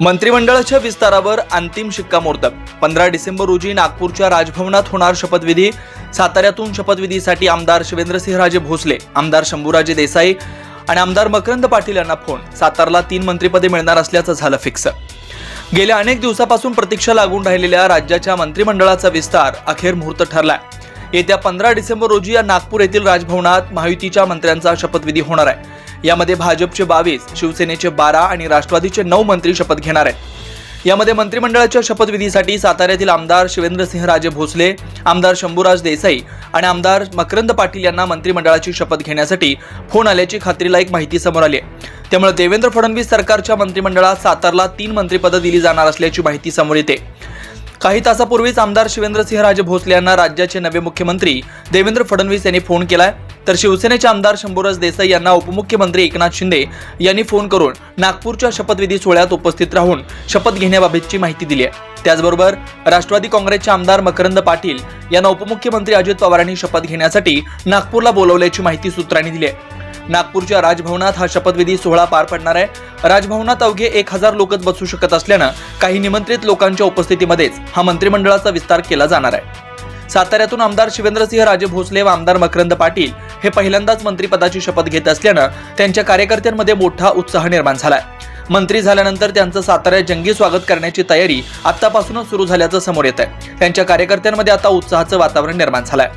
मंत्रिमंडळाच्या विस्तारावर अंतिम शिक्कामोर्तब. पंधरा डिसेंबर रोजी नागपूरच्या राजभवनात होणार शपथविधी. साताऱ्यातून शपथविधीसाठी आमदार शिवेंद्रसिंहराजे भोसले आमदार शंभूराजे देसाई आणि आमदार मकरंद पाटील यांना फोन. सातारला तीन मंत्रिपदे मिळणार असल्याचं झालं फिक्स. गेल्या अनेक दिवसापासून प्रतीक्षा लागून राहिलेल्या राज्याच्या मंत्रिमंडळाचा विस्तार अखेर मुहूर्त ठरलाय. येत्या पंधरा डिसेंबर रोजी या नागपूर येथील राजभवनात महायुतीच्या मंत्र्यांचा शपथविधी होणार आहे. यामध्ये भाजपचे बावीस शिवसेनेचे बारा आणि राष्ट्रवादीचे नऊ मंत्री शपथ घेणार आहेत. यामध्ये मंत्रिमंडळाच्या शपथविधीसाठी साताऱ्यातील आमदार शिवेंद्रसिंहराजे भोसले आमदार शंभूराज देसाई आणि आमदार मकरंद पाटील यांना मंत्रिमंडळाची शपथ घेण्यासाठी फोन आल्याची खात्रीलायक माहिती समोर आली आहे. त्यामुळे देवेंद्र फडणवीस सरकारच्या मंत्रिमंडळात सातारला तीन मंत्रिपदं दिली जाणार असल्याची माहिती समोर येते. काही तासापूर्वीच आमदार शिवेंद्रसिंहराजे भोसले यांना राज्याचे नवे मुख्यमंत्री देवेंद्र फडणवीस यांनी फोन केलाय. तर शिवसेनेचे आमदार शंभूराज देसाई यांना उपमुख्यमंत्री एकनाथ शिंदे यांनी फोन करून नागपूरच्या शपथविधी सोहळ्यात उपस्थित राहून शपथ घेण्याबाबतची माहिती दिली आहे. त्याचबरोबर राष्ट्रवादी काँग्रेसचे आमदार मकरंद पाटील यांना उपमुख्यमंत्री अजित पवारांनी शपथ घेण्यासाठी नागपूरला बोलवल्याची माहिती सूत्रांनी दिली आहे. नागपूरच्या राजभवनात हा शपथविधी सोहळा पार पडणार आहे. राजभवनात अवघे एक हजार लोकच बसू शकत असल्यानं काही निमंत्रित लोकांच्या उपस्थितीमध्येच हा मंत्रिमंडळाचा विस्तार केला जाणार आहे. साताऱ्यातून आमदार शिवेंद्रसिंह राजे भोसले व आमदार मकरंद पाटील हे पहिल्यांदाच मंत्रीपदाची शपथ घेत असल्यानं त्यांच्या कार्यकर्त्यांमध्ये मोठा उत्साह निर्माण झालाय. मंत्री झाल्यानंतर त्यांचं साताऱ्यात जंगी स्वागत करण्याची तयारी आतापासूनच सुरू झाल्याचं समोर येत आहे त्यांच्या कार्यकर्त्यांमध्ये आता उत्साहाचं वातावरण निर्माण झालंय.